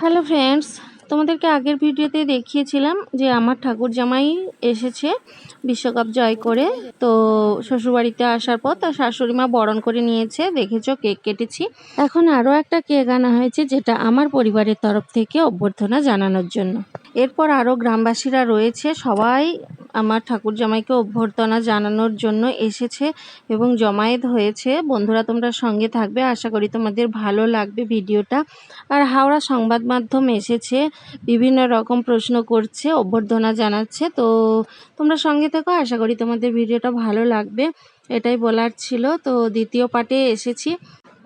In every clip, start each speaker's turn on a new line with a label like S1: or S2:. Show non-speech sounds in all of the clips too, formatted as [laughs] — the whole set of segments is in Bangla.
S1: হ্যালো ফ্রেন্ডস তোমাদেরকে আগের ভিডিওতে দেখিয়েছিলাম যে আমার ঠাকুর জামাই এসেছে বিশ্বকাপ জয় করে। তো শ্বশুরবাড়িতে আসার পর তার শাশুড়ি মা বরণ করে নিয়েছে। দেখেছ, কেক কেটেছি। এখন আরও একটা কেক আনা হয়েছে, যেটা আমার পরিবারের তরফ থেকে অভ্যর্থনা জানানোর জন্য। এরপর আরও গ্রামবাসীরা রয়েছে। সবাই আমার ঠাকুর জামাইকে অভ্যর্থনা জানানোর জন্য এসেছে এবং জমায়েত হয়েছে। বন্ধুরা, তোমরা সঙ্গে থাকবে। আশা করি তোমাদের ভালো লাগবে ভিডিওটা। আর হাওড়া সংবাদ মাধ্যম এসেছে, বিভিন্ন রকম প্রশ্ন করছে, অভ্যর্থনা জানাচ্ছে। তো তোমরা সঙ্গে থেকো, আশা করি তোমাদের ভিডিওটা ভালো লাগবে। এটাই বলার ছিল। তো দ্বিতীয় পার্টে এসেছি।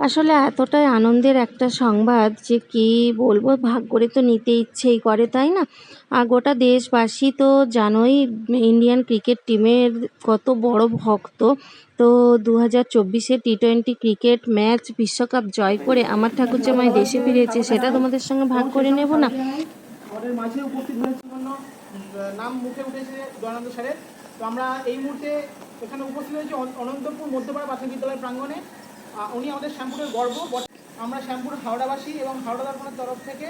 S1: আসলে এতটাই আনন্দের একটা সংবাদ যে কি বলব ভাগ করে তো নিতে ইচ্ছেই করে, তাই না? আর গোটা দেশবাসী তো জানোই ইন্ডিয়ান ক্রিকেট টিমের কত বড় ভক্ত। তো দু হাজার চব্বিশে টি টোয়েন্টি ক্রিকেট ম্যাচ বিশ্বকাপ জয় করে আমার ঠাকুর জামাই দেশে ফিরেছে, সেটা তোমাদের সঙ্গে ভাগ করে নেব না?
S2: আমরা এই মুহূর্তে এখানে উপস্থিত হয়েছি অনন্তপুর মধ্যপাড়া প্রাথমিক বিদ্যালয় প্রাঙ্গণে। উনি আমাদের শ্যামপুরের গর্ব আমরা শ্যামপুর হাওড়াবাসী এবং হাওড়া দর্পণের তরফ থেকে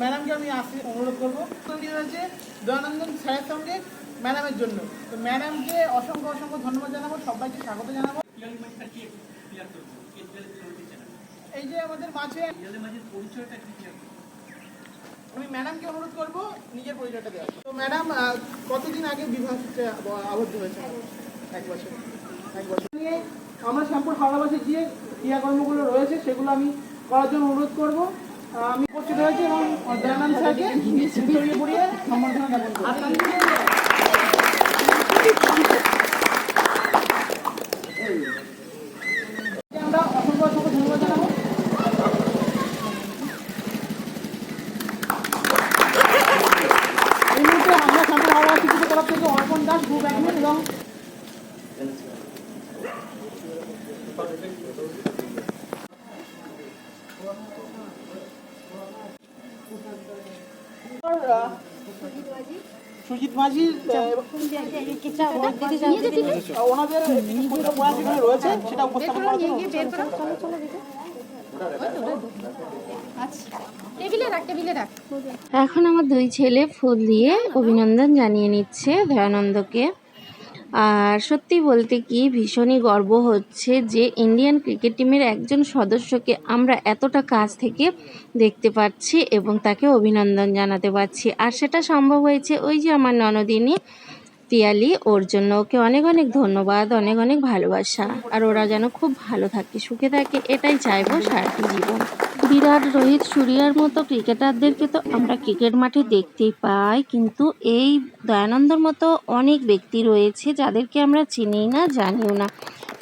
S2: ম্যাডামকে আমি আসতে অনুরোধ করব। তৈরি হয়েছে দয়ানন্দন স্যারের সঙ্গে ম্যাডামের জন্য। তো ম্যাডামকে অসংখ্য অসংখ্য ধন্যবাদ জানাব, সবাইকে স্বাগত জানাব। এই যে আমাদের মাঝে আমি ম্যাডামকে অনুরোধ করব, নিজের পরিচয়টা দেওয়ার তো ম্যাডাম কতদিন আগে বিবাহ আবদ্ধ হয়েছে? এক বছর। এক বছর। নিয়ে আমরা শ্যামপুর হাওড়াবাসী যে ক্রিয়াকর্মগুলো রয়েছে, সেগুলো আমি করার জন্য অনুরোধ করব। আমি উপস্থিত হয়েছি এবং দয়ানন্দ স্যারকে পড়িয়ে সম্বর্ধনা আমরা অসংখ্য অসংখ্য ধন্যবাদ জানাব। এই মুহূর্তে আমরা শ্যামপুর হাওড়া শিক্ষিত তরফ থেকে অর্পণ দাস অ্যাডমিন এবং সুজিত মাঝি? ওনাদের রয়েছে সেটা উপস্থাপন করার
S1: এখন আমার দুই ছেলে ফুল দিয়ে অভিনন্দন জানিয়ে নিচ্ছে দয়ানন্দকে আর সত্যি বলতে কি, ভীষণই গর্ব হচ্ছে যে ইন্ডিয়ান ক্রিকেট টিমের একজন সদস্যকে আমরা এতটা কাছ থেকে দেখতে পাচ্ছি এবং তাকে অভিনন্দন জানাতে পারছি। আর সেটা সম্ভব হয়েছে ওই যে আমার ননদিনী পিয়ালি, ওর জন্য ওকে অনেক অনেক ধন্যবাদ, অনেক অনেক ভালোবাসা। আর ওরা যেন খুব ভালো থাকে, সুখে থাকে, এটাই চাইব সারাটি জীবন। বিরাট রোহিত সুরিয়ার মতো ক্রিকেটারদেরকে তো আমরা ক্রিকেট মাঠে দেখতেই পাই, কিন্তু এই দয়ানন্দর মতো অনেক ব্যক্তি রয়েছে যাদেরকে আমরা চিনি না, জানিও না।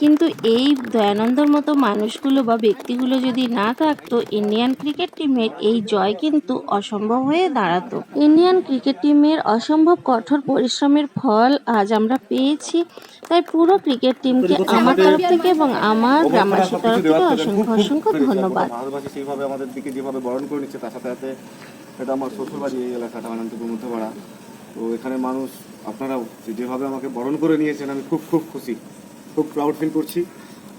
S1: কিন্তু এই দয়ানন্দর মতো মানুষগুলো বা ব্যক্তিগুলো যদি না থাকতো ইন্ডিয়ান ক্রিকেট টিমের এই জয় কিন্তু অসম্ভব হয়ে দাঁড়াতো। ইন্ডিয়ান ক্রিকেট টিমের অসম্ভব কঠোর পরিশ্রমের ফল আজ আমরা পেয়েছি। তাই পুরো ক্রিকেট টিমকে আমার তরফ থেকে এবং আমার গ্রামবাসীর তরফ থেকে অসংখ্য অসংখ্য ধন্যবাদ।
S3: ভারতবাসী সেইভাবে আমাদের দিকে যেভাবে বরণ করে নিচ্ছে তার সাথে সাথে এটা আমার শ্বশুরবাড়ি এই এলাকাটা অনন্তপুর মধ্যপাড়া। তো এখানে মানুষ আপনারাও যেভাবে আমাকে বরণ করে নিয়েছেন আমি খুব খুব খুশি। খুব প্রাউড ফিল করছি।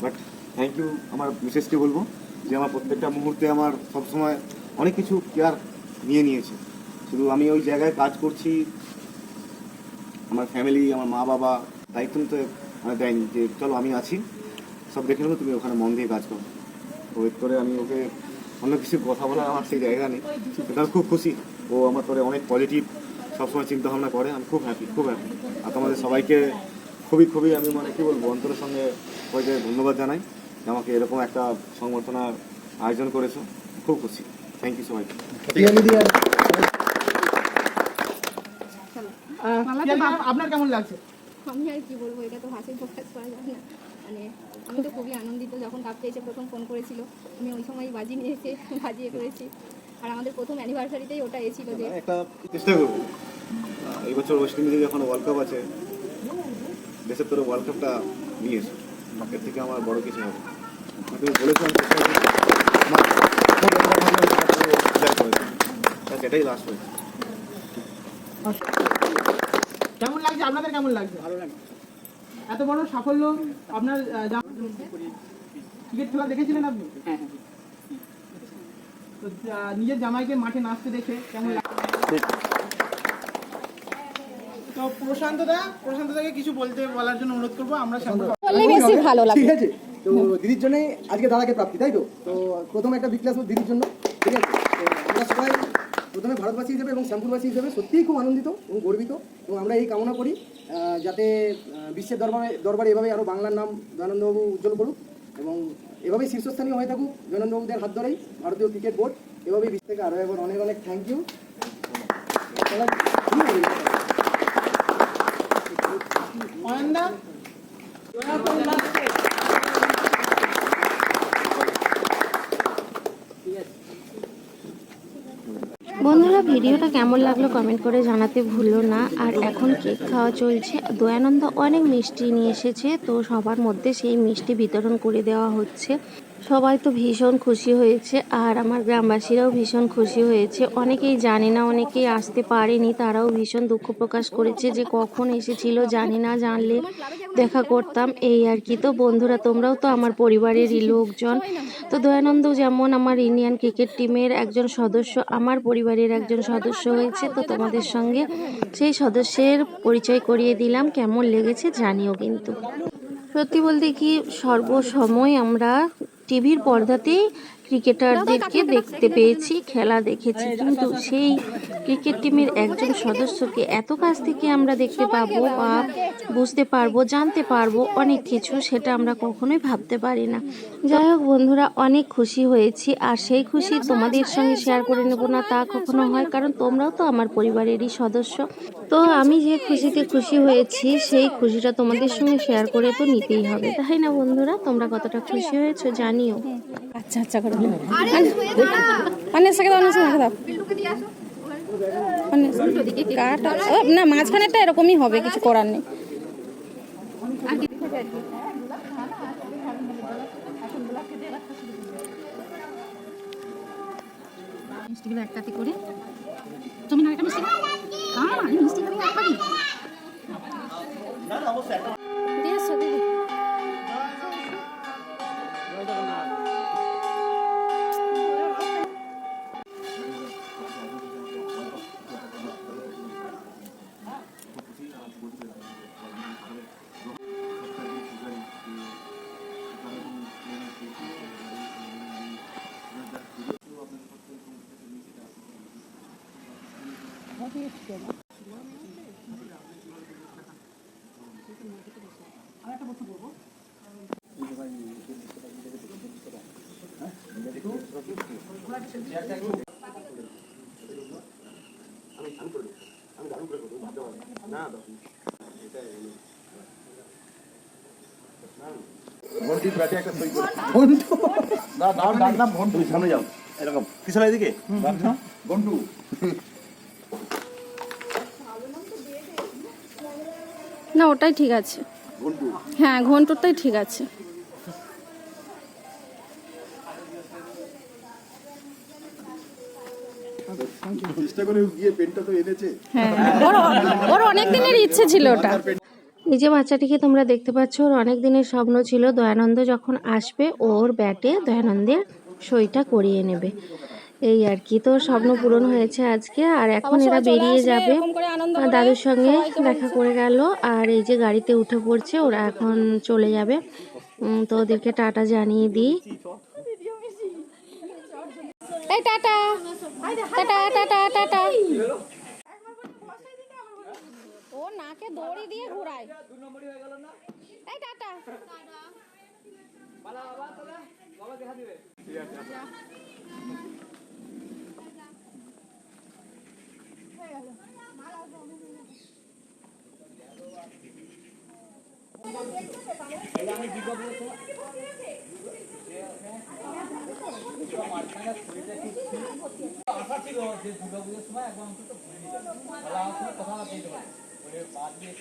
S3: বাট থ্যাংক ইউ আমার মিসেসকে বলব যে আমার প্রত্যেকটা মুহূর্তে আমার সবসময় অনেক কিছু কেয়ার নিয়ে নিয়েছে। শুধু আমি ওই জায়গায় কাজ করছি, আমার ফ্যামিলি আমার মা বাবা, দায়িত্ব নিতে মানে দেয়নি যে চলো আমি আছি, সব দেখে নেব তুমি ওখানে মন দিয়ে কাজ করো। তো এরপরে আমি ওকে অন্য কিছু কথা বলার আমার সেই জায়গা নেই। আমি খুব খুশি। ও আমার তোরে অনেক পজিটিভ সবসময় চিন্তা ভাবনা করে, আমি খুব হ্যাপি খুব হ্যাপি আর তোমাদের সবাইকে খুবই খুবই আমি মানে কি বলব অন্তরের সঙ্গে সবাইকে ধন্যবাদ জানাই আমাকে এরকম একটা সংবর্ধনার আয়োজন করেছ। খুব খুশি। থ্যাংক ইউ সবাইকে।
S2: আহ, পিয়ালি, আপনার কেমন লাগছে?
S4: আমি আর কি বলব এটা তো ভাষায় প্রকাশ করা যাবে না। মানে আমি তো খুবই আনন্দিত যখন কাপটা এসে প্রথম ফোন করেছিল। আমি ওই সময় বাজি নিয়ে এসে বাজিয়ে করেছি। আর আমাদের প্রথম অ্যানিভার্সারিতেই ওটা এসেছিল যে
S3: একটা চেষ্টা করব। এই বছর ওয়েস্ট ইন্ডিজে যখন ওয়ার্ল্ড কাপ আছে দেশের তোর ওয়ার্ল্ড কাপটা নিয়ে এসো। এর থেকে আমার বড় কিছু হবে তুমি বলেছ আমি চেষ্টা করব। আমার খুব একটা ভালো লাগে, সেটা পুরো clear করেছ। ব্যাস, এটাই লাস্ট হয়েছে।
S2: কেমন লাগছে? আপনাদের কেমন লাগছে? ভালো লাগে এত বড় সাফল্য আপনার ক্রিকেট খেলা দেখেছিলেন আপনি? তো নিজের জামাইকে মাঠে নাচতে দেখে কেমন লাগে তো প্রশান্ত দা প্রশান্ত দাকে কিছু বলতে বলার জন্য অনুরোধ করব আমরা
S4: বেশি ভালো
S5: ঠিক আছে। তো দিদির জন্য আজকে দাদাকে প্রাপ্তি তাই তো? তো প্রথম একটা বিগ ক্লাস দিদির জন্য ঠিক আছে? তো আমরা সবাই প্রথমে ভারতবাসী হিসেবে এবং শ্যামপুরবাসী হিসেবে সত্যিই খুব আনন্দিত এবং গর্বিত এবং আমরা এই কামনা করি যাতে বিশ্বের দরবারে দরবারে এভাবে আরও বাংলার নাম দয়ানন্দবাবু উজ্জ্বল করুক এবং এভাবেই শীর্ষস্থানীয় হয়ে থাকুক দয়ানন্দবাবুদের হাত ধরেই ভারতীয় ক্রিকেট বোর্ড এভাবেই বিশ্ব থেকে আরও একবার অনেক অনেক থ্যাংক ইউ
S1: বন্ধুরা, ভিডিওটা কেমন লাগল কমেন্ট করে জানাতে ভুলো না। আর এখন কেক খাওয়া চলছে। দয়ানন্দ অনেক মিষ্টি নিয়ে এসেছে, তো সবার মধ্যে সেই মিষ্টি বিতরণ করে দেওয়া হচ্ছে। সবাই তো ভীষণ খুশি হয়েছে আর আমার গ্রামবাসীরাও ভীষণ খুশি হয়েছে। অনেকেই জানে না, অনেকেই আসতে পারেনি, তারাও ভীষণ দুঃখ প্রকাশ করেছে যে কখন এসেছিল, জানি না, জানলে দেখা করতাম। এই আর কি। তো বন্ধুরা, তোমরাও তো আমার পরিবারেরই লোকজন। তো দয়ানন্দ যেমন আমার ইন্ডিয়ান ক্রিকেট টিমের একজন সদস্য, আমার পরিবারের একজন সদস্য হয়েছে। তো তোমাদের সঙ্গে সেই সদস্যের পরিচয় করিয়ে দিলাম। কেমন লেগেছে জানিও কিন্তু। সত্যি বলতে কি, সর্বসময় আমরা টিভির পর্দাতেই ক্রিকেটারদেরকে দেখতে পেয়েছি খেলা দেখেছি। কিন্তু সেই ক্রিকেট টিমের একজন সদস্যকে এত কাছ থেকে আমরা দেখতে পাবো বা বুঝতে পারব জানতে পারব অনেক কিছু সেটা আমরা কখনোই ভাবতে পারি না। যাই হোক বন্ধুরা অনেক খুশি হয়েছি আর সেই খুশি তোমাদের সঙ্গে শেয়ার করে নেব না তা কখনো হয় কারণ তোমরাও তো আমার পরিবারেরই সদস্য। তো আমি যে খুশিতে খুশি হয়েছি সেই খুশিটা তোমাদের সঙ্গে শেয়ার করে তো নিতেই হবে। তাই না বন্ধুরা? তোমরা কতটা খুশি হয়েছো জানিও।
S6: আচ্ছা আচ্ছা করে। অনেক সাথে সাথে দাও। না মাঝখানেরটা এরকমই হবে কিছু করার নেই। মিষ্টিগুলো একটাতে করে। তুমি না একটা মিষ্টি? খাও? না, আমি মিষ্টি
S3: তুমি সামনে যাও। এরকম। পিছনে এদিকে? বন্টু [laughs]
S6: না ওটাই ঠিক আছে। হ্যাঁ ঘন্টরটাই ঠিক আছে।
S3: চেষ্টা করে গিয়ে পেনটা তো এনেছে।
S6: হ্যাঁ ওর ওর অনেক দিনের ইচ্ছে ছিল ওটা।
S1: এই যে বাচ্চাটিকে তোমরা দেখতে পাচ্ছ ওর অনেক দিনের স্বপ্ন ছিল দয়ানন্দ যখন আসবে ওর ব্যাটে দয়ানন্দের সইটা করিয়ে নেবে। এই আর কি তো স্বপ্ন পূরণ হয়েছে আজকে আর এখন এরা বেরিয়ে যাবে। দাদুর সঙ্গে দেখা করে গেল আর এই যে গাড়িতে উঠে পড়ছে ওরা এখন চলে যাবে। তো ওদেরকে টাটা জানিয়ে দিই।
S6: টাটা আশা ছিল যে দুর্গা পুজোর সময় একবার অন্তত কথা বলা হচ্ছিল কথা বলা যেতে পারে বাদ দিয়ে